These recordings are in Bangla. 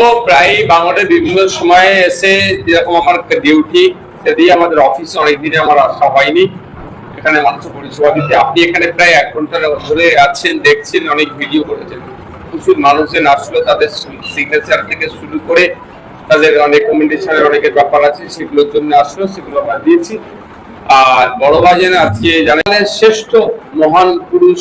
তো প্রায় বাংলাদেশ বিভিন্ন সময়ে এসে যেরকম আমার ডিউটি সেদিকে আমাদের অফিসে অনেকদিনে আমার আসা হয়নি। এখানে মানুষ পরিষেবা দিতে। আপনি এখানে প্রায় এক ঘণ্টা ধরে আছেন, দেখছেন, অনেক ভিডিও করেছেন। প্রচুর মানুষজন আসলো, তাদের সিগনেচার থেকে শুরু করে তাদের অনেক কমিউনিকেশনের অনেকের ব্যাপার আছে, সেগুলোর জন্য আসলো, সেগুলো আমরা দিয়েছি। আর বড় বাজারে আজকে জানেন শ্রেষ্ঠ মহান পুরুষ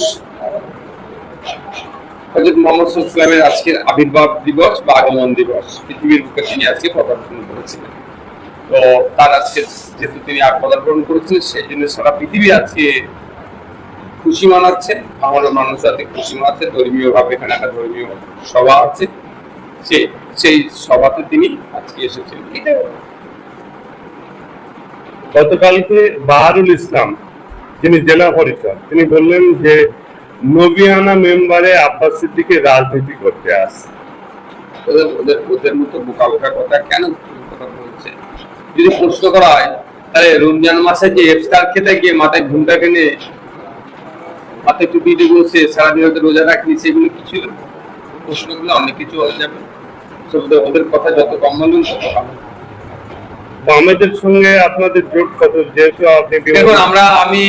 হজরত মোহাম্মদ ইসলামের আজকের আবির্ভাব দিবস বা আগমন দিবস, পৃথিবীর বুকে তিনি আজকে পদার্পণ করেছিলেন। তো তার আজকে যেহেতু তিনি পদার্পণ করেছিলেন, সেই জন্য সারা পৃথিবী আজকে খুশি মানাচ্ছে আমার মানুষ যাতে খুশি মানাচ্ছে ধর্মীয় ভাবে এখানে একটা ধর্মীয় সভা আছে। সেই সেই সভাতে তিনি আজকে এসেছেন। গতকালকে বাহারুল ইসলাম যিনি জেলা পরিষদ, তিনি বললেন যে নবিয়ানা মেম্বারে আব্বাস সিদ্দিকে রাজনীতি করতে আসছে। ওদের ওদের মতো বোকা কথা কেন বলছে? যদি প্রশ্ন করা হয়, তাহলে রমজান মাসে যে ইফতার খেতে গিয়ে মাথায় ঘুমটা কেনে মাথায় টুপি দিয়ে বসে সারাদিন হয়তো রোজা রাখনি সেগুলো কিছু প্রশ্নগুলো অনেক কিছু হয়ে যাবে। ওদের- ওদের কথা যত কম বলবেন তত ভালো। বামেদের সঙ্গে আপনাদের জোট কত, যেহেতু আপনি দেখুন, আমরা, আমি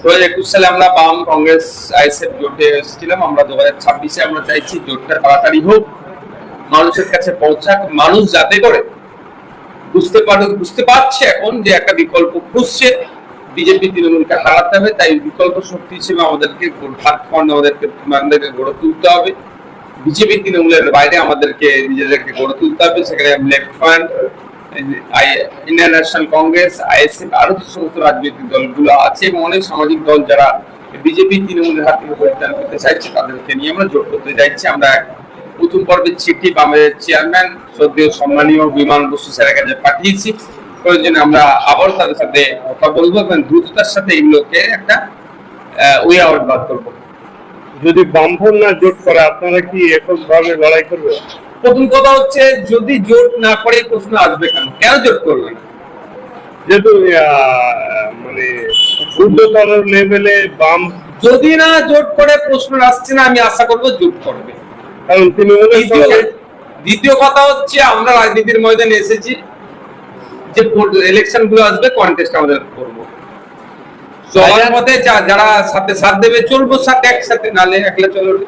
দু হাজার একুশ সালে আমরা বাম কংগ্রেস আইএসএফ জোটে এসেছিলাম, আমরা দু হাজার ছাব্বিশে আমরা চাইছি জোটটা তাড়াতাড়ি হোক, মানুষের কাছে পৌঁছাক, মানুষ যাতে করে বুঝতে পারে, বুঝতে পারছে এখন যে একটা বিকল্প খুঁজছে, বিজেপি, তৃণমূলকে হারাতে হবে, তাই বিকল্প শক্তি হিসেবে আমাদেরকে প্ল্যাটফর্ম আমাদেরকে আমাদেরকে গড়ে তুলতে হবে। বিজেপি, তৃণমূলের বাইরে আমাদেরকে নিজেদেরকে গড়ে তুলতে হবে, সেখানে Left Front Indian National Congress, ISF আরও যে সমস্ত রাজনৈতিক দলগুলো আছে এবং অনেক সামাজিক দল যারা বিজেপি, তৃণমূলের হাত থেকে পরিত্রাণ করতে চাইছে, তাদেরকে নিয়ে আমরা জোট করতে চাইছি আমরা প্রথম পর্বের চিঠি বামের চেয়ারম্যান, শ্রদ্ধেয় সম্মানীয় বিমান বসু স্যারের কাছে পাঠিয়েছি। প্রয়োজনে আমরা আবার তাদের সাথে কথা বলব এবং দ্রুততার সাথে এগুলোকে একটা ওয়ে আউট বাদ করব। যদি বামফল না জোট করে আপনারা কি এককভাবে লড়াই করবেন? প্রথম কথা হচ্ছে যদি জোট না করে প্রশ্ন আসবে কেন? কেন জোট করবে যেহেতু মানে ঊর্ধ্বতর লেভেলে বাম যদি না জোট করে প্রশ্ন আসছে না আমি আশা করব জোট করবে। কারণ তিনি দ্বিতীয় কথা হচ্ছে আমরা রাজনীতির ময়দানে এসেছি যে ইলেকশনগুলো আসবে কন্টেস্ট আমাদের করব। চলার পথে যা- যারা সাথে সাথ দেবে চলবো সাথে একসাথে নালে একলা চলো।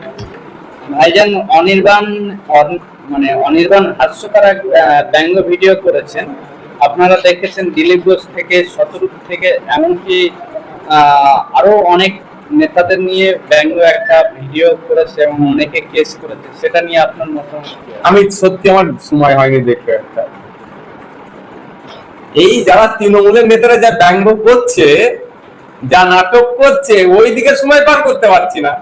ভাইজান অনির্বাণ অন- মানে অনির্বাণ হাস্যকর এক ব্যঙ্গ ভিডিও করেছেন। আপনারা দেখেছেন দিলীপ ঘোষ থেকে শতরূপ থেকে এমনকি আহ, আরও অনেক নেতাদের নিয়ে ব্যঙ্গ একটা ভিডিও করেছে এবং অনেকে কেস করেছে। সেটা নিয়ে আপনার মতামত আমি সত্যি আমার সময় হয়নি দেখতে একটা। এই যারা তৃণমূলের নেতারা যা ব্যঙ্গ করছে যা নাটক করছে ওই দিকে সময় পার করতে পারছি না।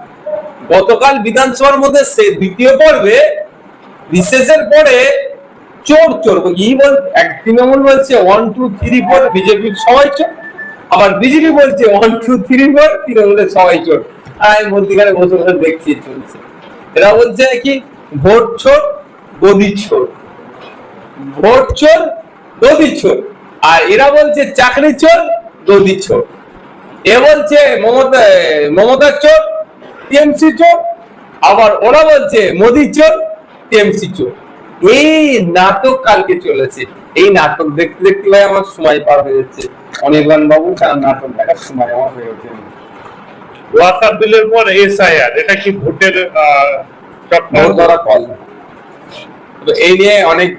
গতকাল বিধানসভার মধ্যে সে দ্বিতীয় পর্বে বিশেষের পরে চোর চোর ই বল, এক তৃণমূল বলছে ওয়ান টু থ্রি ফোর বিজেপির সবাই চোর। আবার বিজেপি বলছে ওয়ান টু থ্রি ফোর তৃণমূলের সবাই চোর। আমি মধ্যিখানে বসে দেখছি চলছে। এরা বলছে কি, ভোট চোর, গদি চোর। ভোট চোর, গদি চোর। আর এরা বলছে, চাকরি চোর, গদি চোর। এ বলছে মমতা মমতার চোর টিএমসি চোর আবার ওরা বলছে চোর টিএমসি চোর। এই নাটক কালকে চলেছে। এই নাটক দেখতে দেখতে ভাই আমার সময় পার হয়ে যাচ্ছে। অনির্বাণ বাবু তার নাটক দেখার সময় আমার হয়ে ওয়াকার বিলের পর এসআইআর এটা কি ভোটের? ভোট ধরা কল তো এই নিয়ে অনেক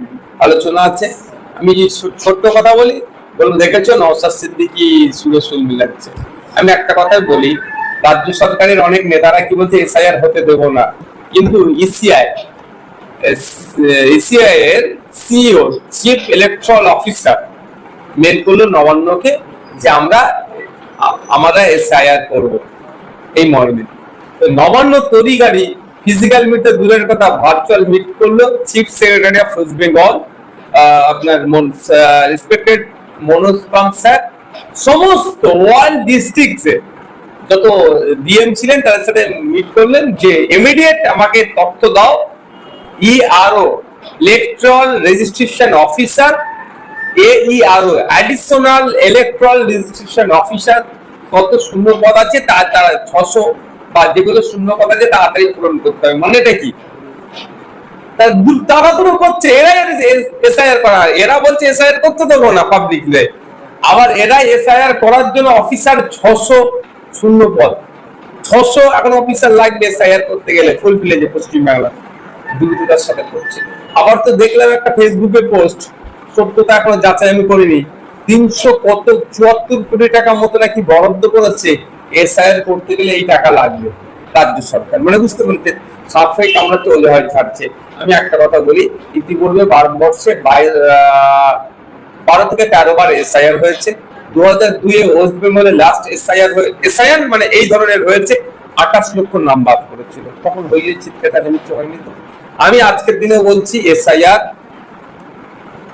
আলোচনা আছে। আমি ছোট্ট কথা বলি। বলব দেখেছ নওসাদ সিদ্দিকি সুরে সুর মিলাচ্ছে? আমি একটা কথাই বলি, রাজ্য সরকারের অনেক নেতারা কি বলছে, এসআইআর হতে দেবো না। কিন্তু E ইসিআই ইসিআই এর CEO chief electoral officer mail করল নবান্নকে যে আমরা আমরা এসআইআর করব এই মর্মে। নবান্ন তরিগারি ফিজিক্যাল মিট দূরের কথা ভার্চুয়াল মিট করল chief secretary of West Bengal আপনার রেসপেক্টেড মনোজ পাম স্যার সমস্ত ওয়াল ডিস্ট্রিক্টসে যত ডিএম ছিলেন, তাদের সাথে মিট করলেন যে ইমিডিয়েট আমাকে তথ্য দাও। ERO electoral registration officer AERO additional electoral registration officer কত শূন্য পদ আছে তার তারা ছশো বা যেগুলো শূন্য পদ আছে, তাড়াতাড়ি পূরণ করতে হবে। মানেটা কি? তার তো করছে। এরা এসআইআর করা এরা বলছে, এসআইআর করতে দেবো না পাবলিক আবার এরা এসআইআর করার জন্য অফিসার ছশো শূন্য পদ। ছশো এখন অফিসার লাগবে এসআইআর করতে গেলে ফুল ভিলেজে পশ্চিমবাংলা। দ্রুততার সাথে করছে। আবার তো দেখলাম একটা ফেসবুকে পোস্ট সত্যতা এখনও যাচাই আমি করিনি। তিনশো কত, চুয়াত্তর কোটি টাকা মতো নাকি বরাদ্দ করেছে এসআইআর করতে গেলে এই টাকা লাগবে রাজ্য সরকার। মানে বুঝতে পারছেন সাফাই কামড়া চলে হয় ছাড়ছে আমি একটা কথা বলি, ইতিপূর্বে ভারতবর্ষে বারো থেকে তেরো বার এসআইআর হয়েছে। দু হাজার দুইয়ে ওয়েস্ট বেঙ্গলে লাস্ট এসআইআর এসআইআর মানে এই ধরনের হয়েছে, আঠাশ লক্ষ নাম বাদ করেছিল। তখন হয়ে চিৎকার নিচ্ছে হয়নি আমি আজকের দিনে বলছি এসআইআর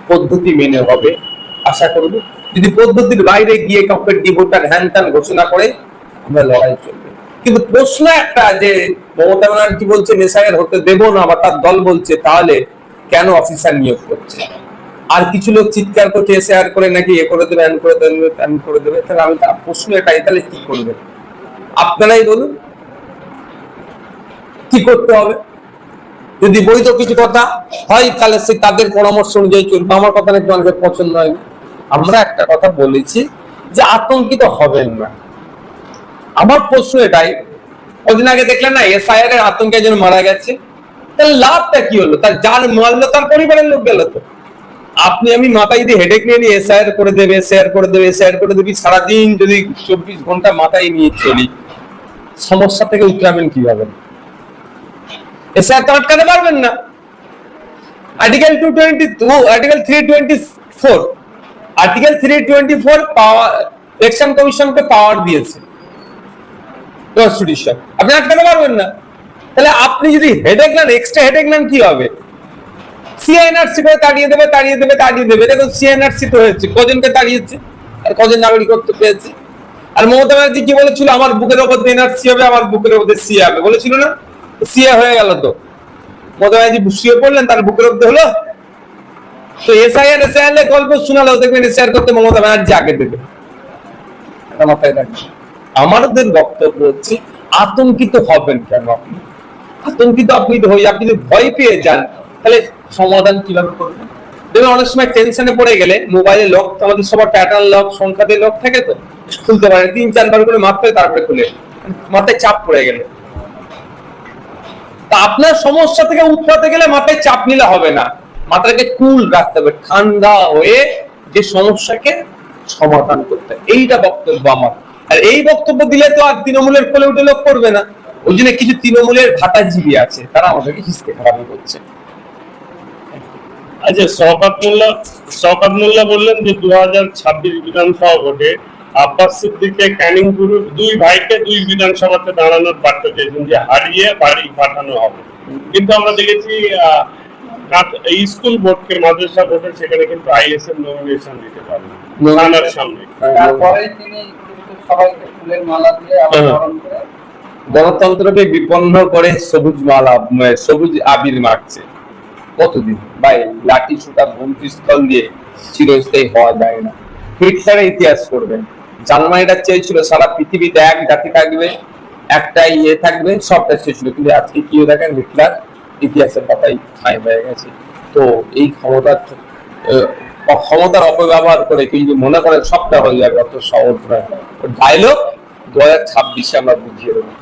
পদ্ধতি মেনে হবে। আশা করব, যদি পদ্ধতির বাইরে গিয়ে কাউকে ডিভোটার হ্যান ত্যান ঘোষণা করে, আমরা লড়াই চলবে। কিন্তু প্রশ্ন একটা যে, মমতা ব্যানার্জি বলছে এসআইআর হতে দেব না বা তার দল বলছে, তাহলে কেন অফিসার নিয়োগ করছে? আর কিছু লোক চিৎকার করছে এসআইআর করে নাকি এ করে দেবে হ্যান করে দেবে ত্যান করে দেবে। তাহলে আমি প্রশ্ন এটাই, তাহলে কি করবে? আপনারাই বলুন, কি করতে হবে? যদি বৈধ কিছু কথা, হয় তাহলে সে তাদের পরামর্শ অনুযায়ী চলবে। আমার কথা নাকি অনেকের পছন্দ হয় না। আমরা একটা কথা বলেছি যে আতঙ্কিত হবেন না। আমার প্রশ্ন এটাই, কদিন আগে দেখলেন না এসআইআর এর আতঙ্কে একজন মারা গেছে? তাহলে লাভটা কি হলো? তার যার মারলো, তার পরিবারের লোক গেল তো। আপনি আমি মাথায় যদি হেডেক নিয়ে নিয়ে এসআইআর করে দেবে শেয়ার করে দেবে শেয়ার করে দেবে, সারাদিন যদি চব্বিশ ঘণ্টা মাথায় নিয়ে চলি, সমস্যা থেকে উতরাবেন কীভাবে? এসআইআর তো আটকাতে পারবেন না। Article two twenty two article three twenty four article three twenty four power election কমিশনকে পাওয়ার দিয়েছে। কনস্টিটিউশন আপনি আটকাতে পারবেন না। তাহলে আপনি যদি হেডেক নেন এক্সট্রা হেডেক নেন, কি হবে? সিআইএনআরসি করে তাড়িয়ে দেবে তাড়িয়ে দেবে তাড়িয়ে দেবে। দেখুন সিআইএনআরসি তো হয়েছে। কজনকে তাড়িয়েছে? আর কজন নাগরিকত্ব পেয়েছে? আর মমতা ব্যানার্জি কি বলেছিল? আমার বুকের ওপর এনআরসি হবে, আমার বুকের ওপর সিএ হবে। বলেছিল না? সিএ হয়ে গেল তো। মমতা ব্যানার্জি শুয়ে পড়লেন, তার বুকের ওপর হলো। তো এসআইআর এসআইআর গল্প শোনালো। দেখবেন এসআইআর করতে মমতা ব্যানার্জি আগে দেবে। আমাদের বক্তব্য হচ্ছে, আতঙ্কিত হবেন কেন আপনি? আতঙ্কিত আপনি হয়ে আপনি ভয় পেয়ে যান, তাহলে সমাধান কীভাবে করবেন দেখবেন অনেক সময় টেনশনে পড়ে গেলে মোবাইলে লক আমাদের সবার প্যাটার্ন লক সংখ্যাতে লক থাকে তো, খুলতে পারে তিন, চারবার করে মারতে তারপরে খুলে মাথায় চাপ পড়ে গেলে। তা আপনার সমস্যা থেকে উঠতে গেলে মাথায় চাপ নিলে হবে না। মাথাটাকে কুল রাখতে হবে, ঠান্ডা হয়ে যে সমস্যাকে সমাধান করতে। এইটা বক্তব্য আমার। আর এই বক্তব্য দিলে তো আর তৃণমূলের কোলে উঠে লোক করবে না। ওই জন্য কিছু তৃণমূলের ভাতাজীবী আছে, তারা আমাদেরকে হিসকে খারাপ করছে। আচ্ছা শওকত মোল্লা শওকত মোল্লা বললেন যে দু হাজার ছাব্বিশ বিধানসভা ভোটে আব্বাস সিদ্দিককে ক্যানিং গুরু দুই ভাইকে দুই বিধানসভাতে দাঁড়ানোর বার্তা চেয়েছেন যে হারিয়ে বাড়ি পাঠানো হবে। কিন্তু আমরা দেখেছি স্কুল বোর্ডকে মাদ্রাসা বোর্ডে সেখানে কিন্তু আইএসএম নমিনেশন দিতে পারবে থানার সামনে। তারপরে তিনি সবাইকে ফুলের মালা দিয়ে হ্যাঁ। করে গণতন্ত্রকে বিপন্ন করে সবুজ মালা সবুজ আবির মারছে কতদিন? ভাই, লাঠি সুতা বন্দিস্থল দিয়ে চিরস্থায়ী হওয়া যায় না। হিটলারের ইতিহাস করবেন। জার্মানিটা চেয়েছিল সারা পৃথিবীতে এক জাতি থাকবে একটা ইয়ে থাকবে, সবটা চেয়েছিল। কিন্তু আজকে কি দেখেন, হিটলার ইতিহাসের পাতায় ঠাঁই হয়ে গেছে। তো এই ক্ষমতার ক্ষমতার অপব্যবহার করে যদি মনে করে সবটা হয়ে যাবে, অত সহজ নয়। ডায়লগ দু হাজার ছাব্বিশে আমরা বুঝিয়ে দেবো।